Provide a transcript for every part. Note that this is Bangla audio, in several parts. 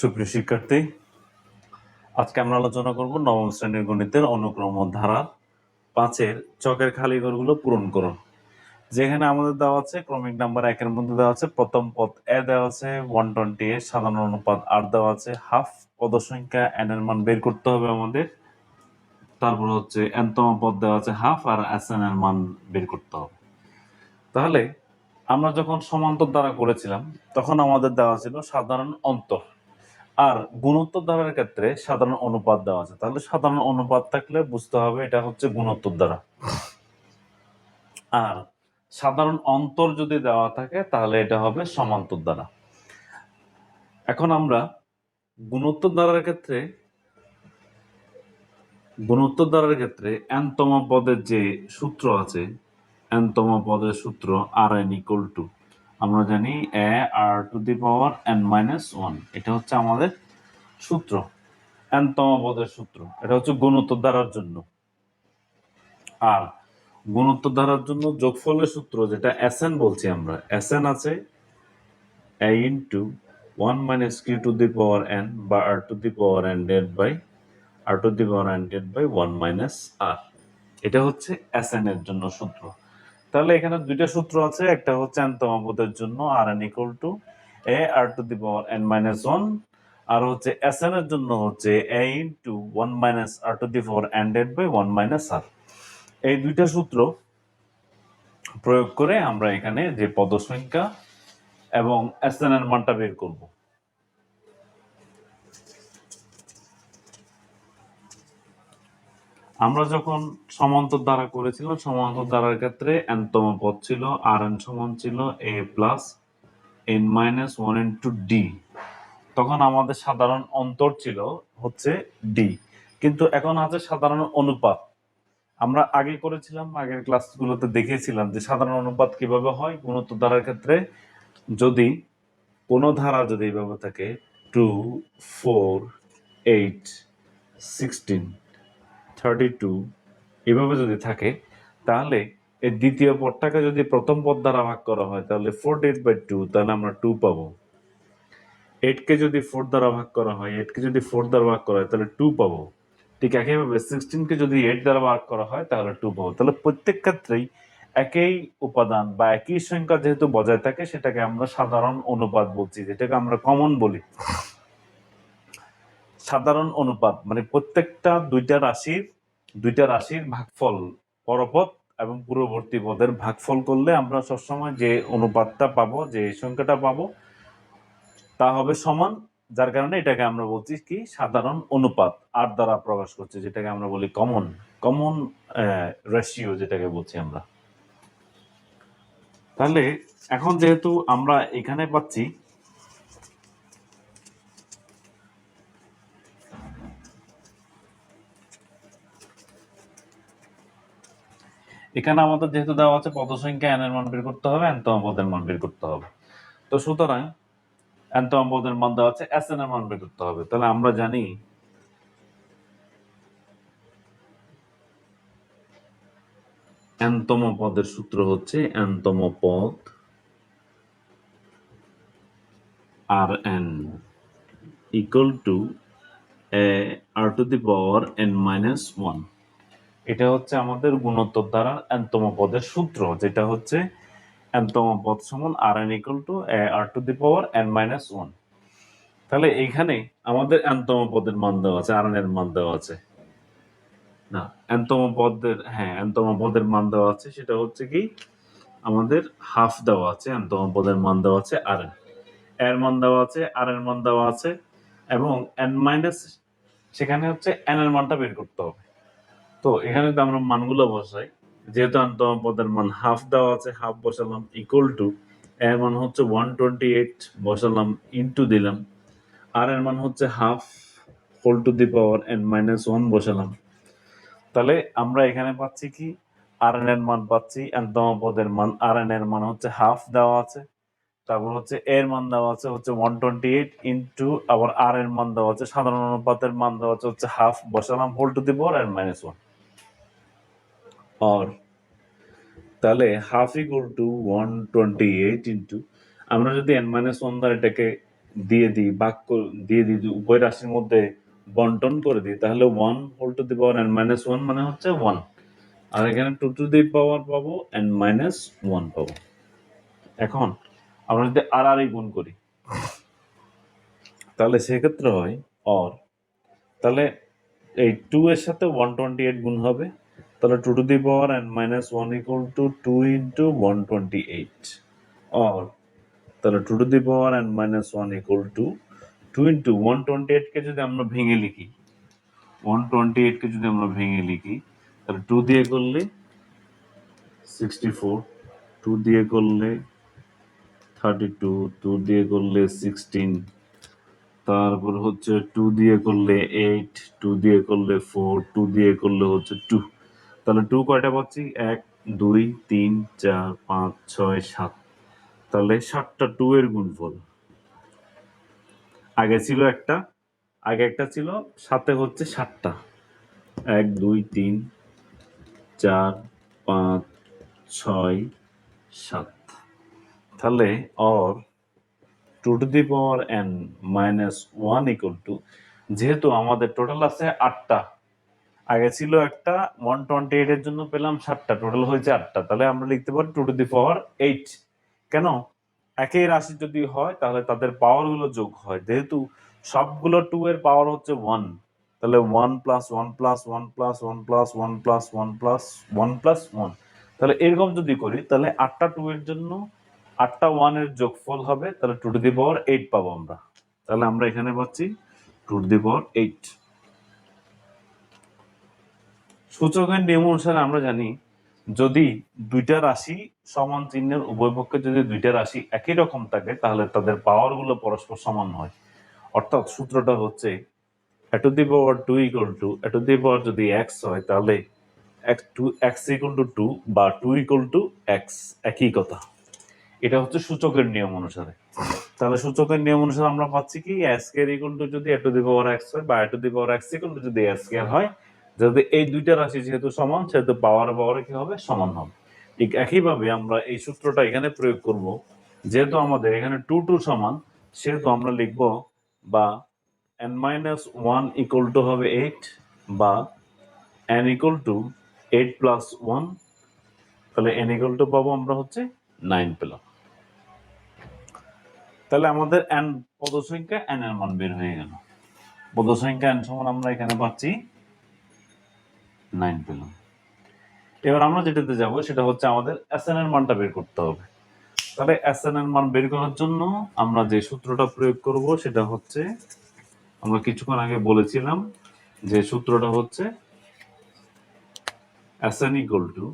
সুপ্রিয় শিক্ষার্থী, আজকে আমরা আলোচনা করব নবম শ্রেণির গণিতের অনুক্রম ধারা পাঁচের চকের খালি ঘরগুলো পূরণ করুন। যেখানে আমাদের দেওয়া আছে ক্রমিক নাম্বার একের মধ্যে দেওয়া আছে, প্রথম পদ এ দেওয়া আছে ওয়ান টোয়েন্টি এ সাধারণ অনুপাত আর দেওয়া আছে হাফ পদ সংখ্যা এন এর মান বের করতে হবে আমাদের। তারপর হচ্ছে এনতম পদ দেওয়া আছে হাফ আর এস এন এর মান বের করতে হবে। তাহলে আমরা যখন সমান্তর দ্বারা করেছিলাম, তখন আমাদের দেওয়া ছিল সাধারণ অন্তর। আর গুণোত্তর দ্বারার ক্ষেত্রে সাধারণ অনুপাত দেওয়া আছে। তাহলে সাধারণ অনুপাত থাকলে বুঝতে হবে এটা হচ্ছে গুণোত্তর দ্বারা আর সাধারণ অন্তর যদি দেওয়া থাকে, তাহলে এটা হবে সমান্তর দ্বারা এখন আমরা গুণোত্তর দ্বারার ক্ষেত্রে গুণোত্তর দ্বারার ক্ষেত্রে এনতম পদের যে সূত্র আছে এনতম পদের সূত্র আর এন ইকুয়াল টু আমরা জানি a, r to the power n minus one. এটা হচ্ছে আমাদের সূত্র এনতম পদের সূত্র। এটা হচ্ছে গুণোত্তর ধারার জন্য। আর গুণোত্তর ধারার জন্য যোগফলের সূত্র, যেটা এস এন বলছি আমরা এস এন আছে a into one minus q to the power n বা r to the power n divided by, r to the power n divided by one minus r. এটা হচ্ছে এস এন এর জন্য সূত্র। তাহলে এখানে দুইটা সূত্র আছে, একটা হচ্ছে এনতম জন্য, আর n equal to a r to the power n minus one আর হচ্ছে এস এন এর জন্য হচ্ছে a into one minus r to the power n divided by one minus r এই দুইটা সূত্র প্রয়োগ করে আমরা এখানে যে পদ সংখ্যা এবং এস এন এর মানটা বের করব। আমরা যখন সমান্তর দ্বারা করেছিলাম, সমান্তর দ্বারার ক্ষেত্রে এনতম পদ ছিল আর এন সমান ছিল a plus n minus one into d তখন আমাদের সাধারণ অন্তর ছিল হচ্ছে ডি কিন্তু এখন আছে সাধারণ অনুপাত। আমরা আগে করেছিলাম, আগের ক্লাসগুলোতে দেখেছিলাম যে সাধারণ অনুপাত কীভাবে হয়, গুণোত্তর ধারার ক্ষেত্রে যদি কোনো ধারা যদি এইভাবে থাকে two four eight sixteen thirty two এভাবে যদি থাকে, তাহলে এই দ্বিতীয় পদটাকে যদি প্রথম পদ দ্বারা ভাগ করা হয়, তাহলে ফোর এইট বাই টু তাহলে আমরা টু পাবো। এইটকে যদি ফোর দ্বারা ভাগ করা হয় এইটকে যদি ফোর দ্বারা ভাগ করা হয়, তাহলে টু পাবো। ঠিক একইভাবে সিক্সটিনকে যদি এইট দ্বারা ভাগ করা হয়, তাহলে টু পাবো। তাহলে প্রত্যেক ক্ষেত্রেই একই উপাদান বা একই সংখ্যা যেহেতু বজায় থাকে, সেটাকে আমরা সাধারণ অনুপাত বলছি, যেটাকে আমরা কমন বলি। সাধারণ অনুপাত মানে প্রত্যেকটা দুইটা রাশির দুইটা রাশির ভাগফল পরপথ এবং পূর্ববর্তী পদের ভাগফল করলে আমরা সবসময় যে অনুপাতটা পাবো, যে সংখ্যাটা পাবো, তা হবে সমান, যার কারণে এটাকে আমরা বলছি কি সাধারণ অনুপাত আর দ্বারা প্রকাশ করছে, যেটাকে আমরা বলি কমন কমন রেশিও যেটাকে বলছি আমরা। তাহলে এখন যেহেতু আমরা এখানে পাচ্ছি এখানে আমাদের যেহেতু দেওয়া আছে পদ সংখ্যা এন এর মান বের করতে হবে এনতম পদের মান বের করতে হবে। তো সুতরাং এনতম পদের মান দেওয়া আছে এস এন এর মান বের করতে হবে। তাহলে আমরা জানি এনতম পদের সূত্র হচ্ছে এনতম পদ আর n equal to a r to the power n minus one এটা হচ্ছে আমাদের গুণোত্তর দ্বারা এনতম পদের সূত্র, যেটা হচ্ছে এনতম পদ সমান আর n equal to r to the power n minus one তাহলে এইখানে আমাদের এনতম পদের মান দেওয়া আছে আর এন এর মান দেওয়া আছে। না এনতম পদের হ্যাঁ এনতম পদের মান দেওয়া আছে, সেটা হচ্ছে কি? আমাদের হাফ দেওয়া আছে এনতম পদের মান দেওয়া আছে আর এন এর মান দেওয়া আছে আর এর মান দেওয়া আছে, এবং এন মাইনাস সেখানে হচ্ছে এন এর মানটা বের করতে হবে। তো এখানে তো আমরা মানগুলো বসাই। যেহেতু আন্তম পদের মান হাফ দেওয়া আছে হাফ বসালাম ইকুয়াল টু এর মান হচ্ছে ওয়ান টোয়েন্টি এইট বসালাম ইন্টু দিলাম। আর এর মান হচ্ছে half whole to the power n minus one বসালাম। তাহলে আমরা এখানে পাচ্ছি কি? আর এন এর মান পাচ্ছি এনতম পদের মান, আর এন এর মান হচ্ছে হাফ দেওয়া আছে। তারপর হচ্ছে এর মান দেওয়া আছে হচ্ছে ওয়ান টোয়েন্টি এইট ইন্টু আবার আর এর মান দেওয়া আছে, সাধারণ অনুপাতের মান দেওয়া আছে হচ্ছে হাফ বসালাম whole to the power n minus one और তাহলে half equal to one twenty eight into আমরা যদি এন মাইনাস ওয়ান দ্বারা এটাকে দিয়ে দিই বাক দিয়ে দিই উভয় রাশির মধ্যে বন্টন করে দিই, তাহলে one whole to the power n minus one মানে হচ্ছে ওয়ান আর এখানে টু টু দি পাওয়ার পাবো এন মাইনাস ওয়ান পাবো। এখন আমরা যদি আর আর গুণ করি, তাহলে সেক্ষেত্রে হয় অর তাহলে এই টু এর সাথে ওয়ান টোয়েন্টি এইট গুণ হবে তাহলে two to the power n minus one equal to two into one twenty eight or তাহলে two to the power n minus one equal to two into one twenty এইটকে যদি আমরা ভেঙে লিখি ওয়ান টোয়েন্টি এইটকে যদি আমরা ভেঙে লিখি, তাহলে টু দিয়ে করলে সিক্সটি ফোর টু দিয়ে করলে থার্টি টু টু দিয়ে করলে সিক্সটিন তারপর হচ্ছে টু দিয়ে করলে এইট টু দিয়ে করলে ফোর টু দিয়ে করলে হচ্ছে টু তাহলে টু কয়টা পাচ্ছি? এক, দুই, তিন, চার, পাঁচ, ছয়, সাত। তাহলে সাতটা টু এর গুণফল। আগে ছিল একটা, আগে একটা ছিল, সাথে হচ্ছে সাতটা। এক, দুই, তিন, চার, পাঁচ, ছয়, সাত। তাহলে or two to the power n minus one equal to যেহেতু আমাদের টোটাল আছে আটটা আগে ছিল একটা ওয়ান টোয়েন্টি এইট এর জন্য পেলাম সাতটা টোটাল হয়েছে আটটা। তাহলে আমরা লিখতে পারি two to the power eight কেন? একই রাশি যদি হয়, তাহলে তাদের পাওয়ারগুলো যোগ হয়। যেহেতু সবগুলো টু এর পাওয়ার হচ্ছে ওয়ান তাহলে one plus one plus one plus one plus one plus one plus one plus one তাহলে এরকম যদি করি, তাহলে আটটা টু এর জন্য আটটা ওয়ানের যোগফল হবে, তাহলে two to the power eight পাবো আমরা। তাহলে আমরা এখানে পাচ্ছি two to the power eight সূচকের নিয়ম অনুসারে আমরা জানি, যদি দুইটা রাশি সমান চিহ্নের উভয় পক্ষে যদি দুইটা রাশি একই রকম থাকে, তাহলে তাদের পাওয়ারগুলো পরস্পর সমান হয়। অর্থাৎ সূত্রটা হচ্ছে a the power two equal to a the power যদি এক্স হয়, তাহলে x to x equal to two বা টু ইকুয়াল টু এক্স একই কথা। এটা হচ্ছে সূচকের নিয়ম অনুসারে। তাহলে সূচকের নিয়ম অনুসারে আমরা পাচ্ছি কি এস স্কয়ার ইকুয়াল টু যদি এ দি পাওয়ার এক্স হয় বা a the power x equal to যদি এস স্কয়ার হয় যদি এই দুইটা রাশি যেহেতু সমান, সেহেতু পাওয়ার পাওয়ার কি হবে? সমান হবে। ঠিক একইভাবে আমরা এই সূত্রটা এখানে প্রয়োগ করব। যেহেতু আমাদের এখানে টু টু সমান, সেহেতু আমরা লিখব বা n minus one equal to হবে এইট বা n equal to eight plus one তাহলে এন ইকুয়াল টু পাবো আমরা হচ্ছে নাইন পেলাম। তাহলে আমাদের এন পদসংখ্যা এন এর মান বের হয়ে গেল। পদসংখ্যা এন সমান আমরা এখানে পাচ্ছি নাইন পেলাম এবার আমরা যেটাতে যাব, সেটা হচ্ছে আমাদের এস এন এর মানটা বের করতে হবে। তাহলে এস এন এর মান বের করার জন্য আমরা যে সূত্রটা প্রয়োগ করব, সেটা হচ্ছে, আমরা কিছুক্ষণ আগে বলেছিলাম যে সূত্রটা হচ্ছে S n equal to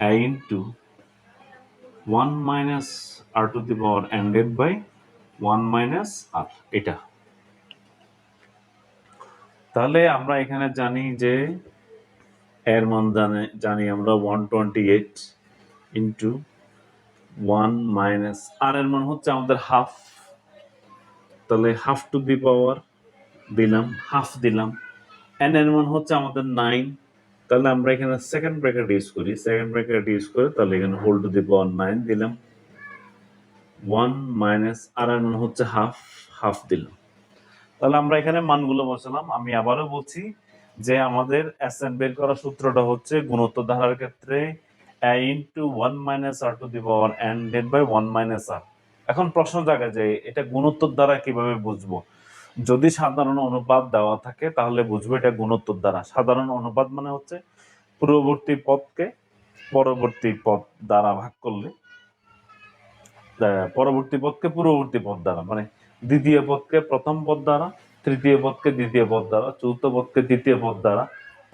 a into 1 minus r to the power ended by 1 minus r এটা। তাহলে আমরা এখানে জানি যে এর মান জানে, জানি আমরা 128 ইন্টু ওয়ান মাইনাস আর এর মান হচ্ছে আমাদের হাফ তাহলে হাফ টু দি পাওয়ার দিলাম হাফ দিলাম। এন এর মান হচ্ছে আমাদের নাইন তাহলে আমরা এখানে সেকেন্ড ব্র্যাকেট ইউজ করি। সেকেন্ড ব্র্যাকেট ইউজ করে তাহলে এখানে whole to the power nine দিলাম। ওয়ান মাইনাস আর এর মান হচ্ছে হাফ হাফ দিলাম। তাহলে আমরা এখানে মানগুলো বসালাম। আমি আবারও বলছি যে আমাদের এন বের করার সূত্রটা হচ্ছে গুণোত্তর ধারার ক্ষেত্রে a into one minus r to the power n divided by one minus r এখন প্রশ্ন জায়গা যে এটা গুণোত্তর দ্বারা কীভাবে বুঝব? যদি সাধারণ অনুপাত দেওয়া থাকে তাহলে বুঝব এটা গুণোত্তর দ্বারা সাধারণ অনুপাত মানে হচ্ছে পূর্ববর্তী পদকে পরবর্তী পদ দ্বারা ভাগ করলে পরবর্তী পদকে পূর্ববর্তী পদ দ্বারা মানে দ্বিতীয় পদকে প্রথম পদ দ্বারা, তৃতীয় পদকে দ্বিতীয় পদ দ্বারা, চতুর্থ পদকে তৃতীয় পদ দ্বারা,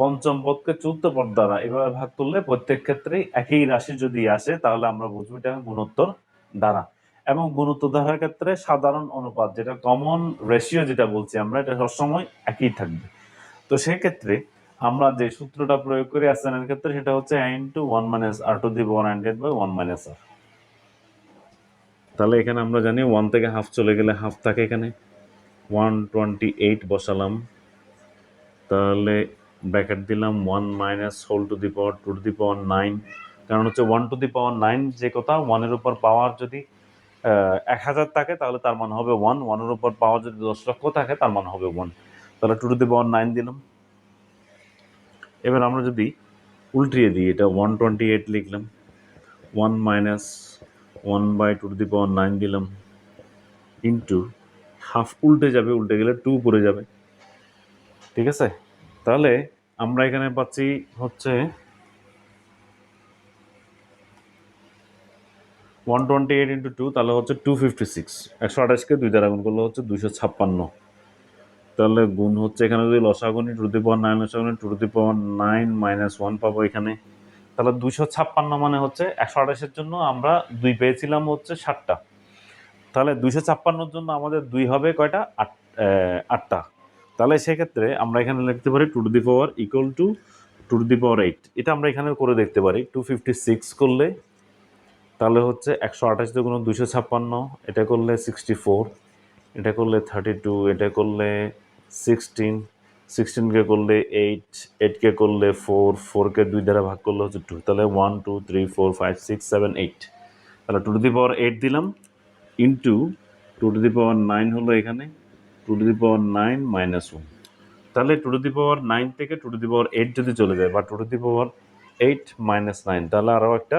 পঞ্চম পদকে চতুর্থ পদ দ্বারা এভাবে ভাগ করলে প্রত্যেক ক্ষেত্রেই একই রাশি যদি আসে, তাহলে আমরা বুঝব এটা গুণোত্তর দ্বারা। এবং গুণোত্তর ধারার ক্ষেত্রে সাধারণ অনুপাত, যেটা কমন রেশিও যেটা বলছি আমরা, এটা সবসময় একই থাকবে। তো সেক্ষেত্রে আমরা যে সূত্রটা প্রয়োগ করি এসএন এর ক্ষেত্রে, সেটা হচ্ছে a into one minus r to the power hundred by one minus r তাহলে এখানে আমরা জানি ওয়ান থেকে হাফ চলে গেলে হাফ থাকে এখানে। ওয়ান টোয়েন্টি এইট বসালাম। তাহলে ব্র্যাকেট দিলাম one minus whole to the power two to the power nine কারণ হচ্ছে one to the power nine যে কথা ওয়ানের উপর পাওয়ার যদি এক হাজার থাকে, তাহলে তার মান হবে ওয়ান ওয়ানের উপর পাওয়ার যদি দশ লক্ষ থাকে, তার মান হবে ওয়ান তাহলে two to the power nine দিলাম। এবার আমরা যদি উল্টিয়ে দিই, এটা ওয়ান টোয়েন্টি এইট লিখলাম। One minus one by two to the power nine দিলাম ইন্টু হাফ উল্টে যাবে, উল্টে গেলে টু পড়ে যাবে। ঠিক আছে? তাহলে আমরা এখানে পাচ্ছি হচ্ছে one twenty eight into two তাহলে হচ্ছে টু ফিফটি সিক্স একশো আঠাশকে দুই দ্বারা গুণ করলে হচ্ছে দুইশো ছাপ্পান্ন। তাহলে গুণ হচ্ছে এখানে যদি লসাগুনি to the power nine লসাগুনি to the power nine minus one পাবো এখানে। তাহলে দুইশো ছাপ্পান্ন মানে হচ্ছে একশো আঠাশের জন্য আমরা দুই পেয়েছিলাম হচ্ছে ষাটটা। তাহলে দুইশো ছাপ্পান্নর জন্য আমাদের দুই হবে কয়টা? আট আটটা। তাহলে সেক্ষেত্রে আমরা এখানে লিখতে পারি two to the power equal to two to the power eight. এটা আমরা এখানে করে দেখতে পারি। টু ফিফটি সিক্স করলে তাহলে হচ্ছে একশো আঠাশ দুগুণ দুশো ছাপ্পান্ন, এটা করলে সিক্সটি ফোর, এটা করলে থার্টি টু, এটা করলে সিক্সটিন সিক্সটিনকে করলে এইট এইটকে করলে ফোর ফোরকে দুই দ্বারা ভাগ করলে হচ্ছে টু তাহলে one two three four five six seven eight তাহলে two to the power eight দিলাম into two to the power nine হলো এখানে two to the power nine minus one তাহলে two to the power nine থেকে two to the power eight যদি চলে যায়, বা two to the power eight minus nine তাহলে আরও একটা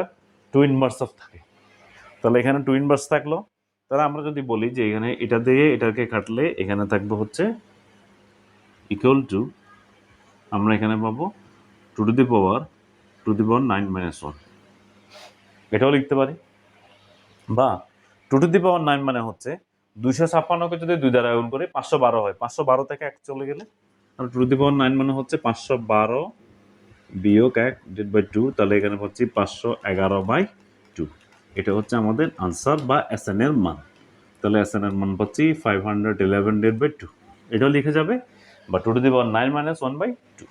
টু ইনভার্স অফ থাকে। তাহলে এখানে টু ইনভার্স থাকল। তাহলে আমরা যদি বলি যে এখানে এটা দিয়ে এটাকে কাটলে এখানে থাকবে হচ্ছে ইকুয়াল টু আমরা এখানে পাবো two to the power to the power nine minus one এটাও লিখতে পারি। বা two to the power nine মানে হচ্ছে দুইশো ছাপ্পান্নকে যদি দুই দ্বারা গুণ করি পাঁচশো বারো হয়। পাঁচশো বারো থেকে এক চলে গেলে আর two to the power nine মানে হচ্ছে পাঁচশো বারো বিয়োগ এক ডিড বাই টু তাহলে এখানে পাচ্ছি পাঁচশো এগারো বাই টু এটা হচ্ছে আমাদের আনসার বা এস এন এর মান। তাহলে এস এন এর মান পাচ্ছি five hundred eleven divided by two এটাও লিখে যাবে বা two to the power nine minus one by two